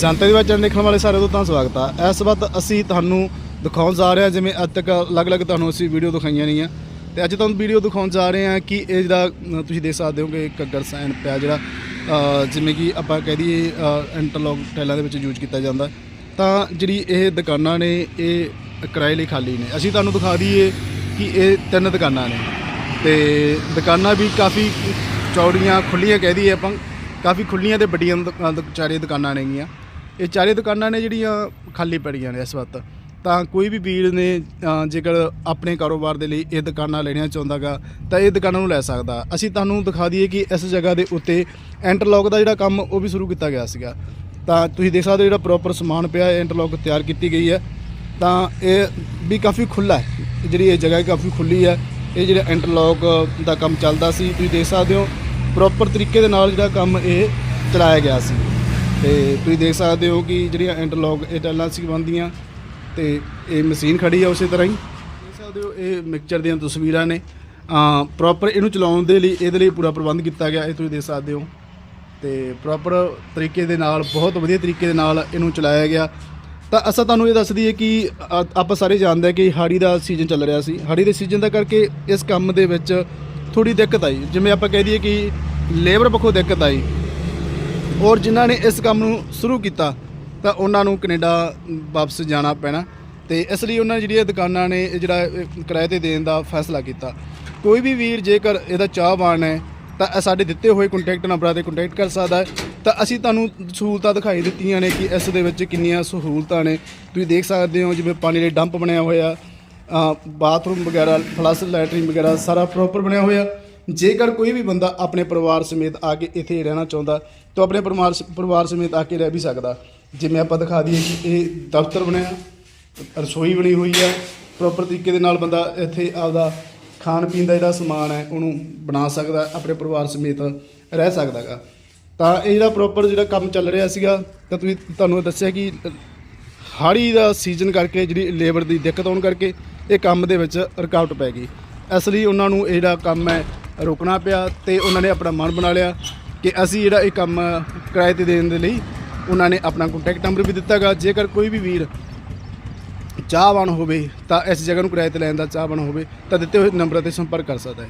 ਜਨਤਾ ਦੀ channel ਦੇਖਣ ਵਾਲੇ ਸਾਰਿਆਂ ਦਾ ਤਾਂ ਸਵਾਗਤ ਆ। ਇਸ ਵਕਤ ਅਸੀਂ ਤੁਹਾਨੂੰ ਦਿਖਾਉਣ ਜਾ ਰਹੇ ਹਾਂ ਜਿਵੇਂ ਅੱਜ ਤੱਕ ਅਲੱਗ-ਅਲੱਗ ਤੁਹਾਨੂੰ ਅਸੀਂ ਵੀਡੀਓ ਦਿਖਾਈਆਂ ਨਹੀਂ ਆ ਤੇ ਅੱਜ ਤੁਹਾਨੂੰ ਵੀਡੀਓ ਦਿਖਾਉਣ ਜਾ ਰਹੇ ਹਾਂ ਕਿ ਇਹ ਜਿਹੜਾ ਤੁਸੀਂ ਦੇਖ ਸਕਦੇ ਹੋ ਕਿ ਘੱਗਰ ਸੈਨ ਪਿਆ ਜਿਹੜਾ ਜਿਵੇਂ ਕਿ ਆਪਾਂ ਕਹਿ ਦਈਏ ਇੰਟਰਲੌਕ ਟਾਈਲਾਂ ਦੇ ਵਿੱਚ ਯੂਜ਼ ਕੀਤਾ ਜਾਂਦਾ। ਤਾਂ ਜਿਹੜੀ ਇਹ ਦੁਕਾਨਾਂ ਨੇ ਇਹ ਕਿਰਾਏ ਲਈ ਖਾਲੀ ਨੇ। ਅਸੀਂ ਤੁਹਾਨੂੰ ਦਿਖਾ ਦਈਏ ਕਿ ਇਹ ਤਿੰਨ ਦੁਕਾਨਾਂ ਨੇ। ਤੇ ਦੁਕਾਨਾਂ ਵੀ ਕਾਫੀ ਚੌੜੀਆਂ ਖੁੱਲੀਆਂ ਕਹਿ ਦਈਏ ਆਪਾਂ। ਕਾਫੀ ਖੁੱਲੀਆਂ ਤੇ ਵੱਡੀਆਂ ਦੁਕ- ਅ, ਚਾਰੇ ਦੁਕਾਨਾਂ ਨੇਗੀਆਂ। ਇਹ ਚਾਰੇ ਦੁਕਾਨਾਂ ਨੇ ਜਿਹੜੀਆਂ ਖਾਲੀ ਪੜੀਆਂ ਨੇ ਇਸ ਵਕਤ। ਤਾਂ ਕੋਈ ਵੀ ਵੀਰ ਨੇ ਜੇਕਰ ਆਪਣੇ ਕਾਰੋਬਾਰ ਦੇ ਲਈ ਇਹ ਦੁਕਾਨਾਂ ਲੈਣੀਆਂ ਚਾਹੁੰਦਾਗਾ, ਤਾਂ ਇਹ ਦੁਕਾਨਾਂ ਨੂੰ ਲੈ ਸਕਦਾ। ਅਸੀਂ ਤੁਹਾਨੂੰ ਦਿਖਾ ਦਈਏ ਕਿ ਇਸ ਜਗ੍ਹਾ ਦੇ ਉੱਤੇ ਇੰਟਰਲੌਕ ਦਾ ਜਿਹੜਾ ਕੰਮ, ਉਹ ਵੀ ਸ਼ੁਰੂ ਕੀਤਾ ਗਿਆ ਸੀਗਾ। ਤਾਂ ਤੁਸੀਂ ਦੇਖ ਸਕਦੇ ਹੋ ਜਿਹੜਾ ਪ੍ਰੋਪਰ ਸਮਾਨ ਪਿਆ ਹੈ ਇੰਟਰਲੌਕ ਤਿਆਰ ਕੀਤੀ ਗਈ ਹੈ। ਤਾਂ ਇਹ ਵੀ ਕਾਫੀ ਖੁੱਲਾ ਹੈ। ਜਿਹੜੀ ਇਹ ਜਗ੍ਹਾ ਕਾਫੀ ਖੁੱਲੀ ਹੈ। ਇਹ ਜਿਹੜਾ ਇੰਟਰਲੌਕ ਦਾ ਕੰਮ ਚੱਲਦਾ ਸੀ, ਤੁਸੀਂ ਦੇਖ ਸਕਦੇ ਹੋ। ਪ੍ਰੋਪਰ ਤਰੀਕੇ ਦੇ ਨਾਲ ਜਿਹੜਾ ਕੰਮ ਇਹ ਚਲਾਇਆ ਗਿਆ ਸੀ। ਤੇ ਤੁਸੀਂ ਦੇਖ ਸਕਦੇ ਹੋ ਕਿ ਜਿਹੜੀਆਂ ਇੰਟਰਲੌਕ, ਇਹ ਟੈਲਾਂ ਸੀ ਬਣਦੀਆਂ ਤੇ ਇਹ ਮਸ਼ੀਨ ਖੜੀ ਆ ਉਸੇ ਤਰ੍ਹਾਂ ਹੀ। ਦੇਖ ਸਕਦੇ ਹੋ, ਇਹ ਮਿਕਸਚਰ ਦੀਆਂ ਤਸਵੀਰਾਂ ਨੇ। ਪ੍ਰੋਪਰ ਇਹਨੂੰ ਚਲਾਉਣ ਦੇ ਲਈ, ਇਹਦੇ ਲਈ ਪੂਰਾ ਪ੍ਰਬੰਧ ਕੀਤਾ ਗਿਆ, ਇਹ ਤੁਸੀਂ ਦੇਖ ਸਕਦੇ ਹੋ। ਤੇ ਪ੍ਰੋਪਰ ਤਰੀਕੇ ਦੇ ਨਾਲ, ਬਹੁਤ ਵਧੀਆ ਤਰੀਕੇ ਦੇ ਨਾਲ ਇਹਨੂੰ ਚਲਾਇਆ ਗਿਆ। ਤਾਂ ਅਸਾਂ ਤੁਹਾਨੂੰ ਇਹ ਦੱਸ ਦਈਏ ਕਿ ਆਪਾਂ ਸਾਰੇ ਜਾਣਦੇ ਹਾਂ ਕਿ ਹਾੜੀ ਦਾ ਸੀਜ਼ਨ ਚੱਲ ਰਿਹਾ ਸੀ। ਹਾੜੀ ਦੇ ਸੀਜ਼ਨ ਦਾ ਕਰਕੇ ਇਸ ਕੰਮ ਦੇ ਵਿੱਚ ਥੋੜੀ ਦਿੱਕਤ ਆਈ। ਜਿਵੇਂ ਆਪਾਂ ਕਹਿ ਦਈਏ ਕਿ ਲੇਬਰ ਪੱਖੋਂ ਦਿੱਕਤ ਆਈ। ਔਰ ਜਿਨ੍ਹਾਂ ਨੇ ਇਸ ਕੰਮ ਨੂੰ ਸ਼ੁਰੂ ਕੀਤਾ, ਤਾਂ ਉਹਨਾਂ ਨੂੰ ਕੈਨੇਡਾ ਵਾਪਸ ਜਾਣਾ ਪੈਣਾ। ਤੇ ਇਸ ਲਈ ਉਹਨਾਂ ਜਿਹੜੀਆਂ ਦੁਕਾਨਾਂ ਨੇ, ਇਹ ਜਿਹੜਾ ਕਿਰਾਏ ਤੇ ਦੇਣ ਦਾ ਫੈਸਲਾ ਕੀਤਾ। ਕੋਈ ਵੀ ਵੀਰ ਜੇਕਰ ਇਹਦਾ ਚਾਹਵਾਨ ਹੈ, ਤਾਂ ਸਾਡੇ ਦਿੱਤੇ ਹੋਏ ਕੰਟੈਕਟ ਨੰਬਰਾਂ ਤੇ ਕੰਟੈਕਟ ਕਰ ਸਕਦਾ ਹੈ। ਤਾਂ ਅਸੀਂ ਤੁਹਾਨੂੰ ਸਹੂਲਤਾਂ ਦਿਖਾਈ ਦਿੱਤੀਆਂ ਨੇ ਕਿ ਇਸ ਦੇ ਵਿੱਚ ਕਿੰਨੀਆਂ ਸਹੂਲਤਾਂ ਨੇ। ਤੁਸੀਂ ਦੇਖ ਸਕਦੇ ਹੋ ਜਿਵੇਂ ਪਾਣੀ ਦੇ ਡੰਪ ਬਣਿਆ ਹੋਇਆ ਬਾਥਰੂਮ ਵਗੈਰਾ ਫਲੱਸ ਲੈਟਰਿੰਗ ਵਗੈਰਾ ਸਾਰਾ ਪ੍ਰੋਪਰ ਬਣਿਆ ਹੋਇਆ। ਜੇਕਰ ਕੋਈ ਵੀ ਬੰਦਾ ਆਪਣੇ ਪਰਿਵਾਰ ਸਮੇਤ ਆ ਕੇ ਇੱਥੇ ਰਹਿਣਾ ਚਾਹੁੰਦਾ, ਤਾਂ ਆਪਣੇ ਪਰਿਵਾਰ ਪਰਿਵਾਰ ਸਮੇਤ ਆ ਕੇ ਰਹਿ ਵੀ ਸਕਦਾ। ਜਿਵੇਂ ਆਪਾਂ ਦਿਖਾ ਦਈਏ ਕਿ ਇਹ ਦਫ਼ਤਰ ਬਣਿਆ, ਰਸੋਈ ਬਣੀ ਹੋਈ ਹੈ ਪ੍ਰੋਪਰ ਤਰੀਕੇ ਦੇ ਨਾਲ ਬੰਦਾ ਇੱਥੇ ਆਪਦਾ ਖਾਣ ਪੀਣ ਦਾ ਜਿਹੜਾ ਸਮਾਨ ਹੈ, ਉਹਨੂੰ ਬਣਾ ਸਕਦਾ, ਆਪਣੇ ਪਰਿਵਾਰ ਸਮੇਤ ਰਹਿ ਸਕਦਾਗਾ ਤਾਂ ਇਹ ਜਿਹੜਾ ਪ੍ਰੋਪਰ ਜਿਹੜਾ ਕੰਮ ਚੱਲ ਰਿਹਾ ਸੀਗਾ, ਤਾਂ ਤੁਸੀਂ, ਤੁਹਾਨੂੰ ਦੱਸਿਆ ਕਿ ਹਾੜੀ ਦਾ ਸੀਜ਼ਨ ਕਰਕੇ ਜਿਹੜੀ ਲੇਬਰ ਦੀ ਦਿੱਕਤ ਆਉਣ ਕਰਕੇ ਇਹ ਕੰਮ ਦੇ ਵਿੱਚ ਰੁਕਾਵਟ ਪੈ ਗਈ। ਇਸ ਲਈ ਉਹਨਾਂ ਨੂੰ ਇਹ ਜਿਹੜਾ ਕੰਮ ਹੈ ਰੋਕਣਾ ਪਿਆ ਤੇ ਉਹਨਾਂ ਨੇ ਆਪਣਾ ਮਨ ਬਣਾ ਲਿਆ ਕਿ ਅਸੀਂ ਜਿਹੜਾ ਇਹ ਕੰਮ ਕਿਰਾਏ ਤੇ ਦੇਣ ਦੇ ਲਈ ਉਹਨਾਂ ਨੇ ਆਪਣਾ ਕੰਟੈਕਟ ਨੰਬਰ ਵੀ ਦਿੱਤਾਗਾ। ਜੇਕਰ ਕੋਈ ਵੀ ਵੀਰ ਚਾਹਵਾਨ ਹੋਵੇ ਤਾਂ ਇਸ ਜਗ੍ਹਾ ਨੂੰ ਕਿਰਾਏ ਤੇ ਲੈਣ ਦਾ ਚਾਹਵਾਨ ਹੋਵੇ ਤਾਂ ਦਿੱਤੇ ਹੋਏ ਨੰਬਰਾਂ ਤੇ ਸੰਪਰਕ ਕਰ ਸਕਦਾ ਹੈ।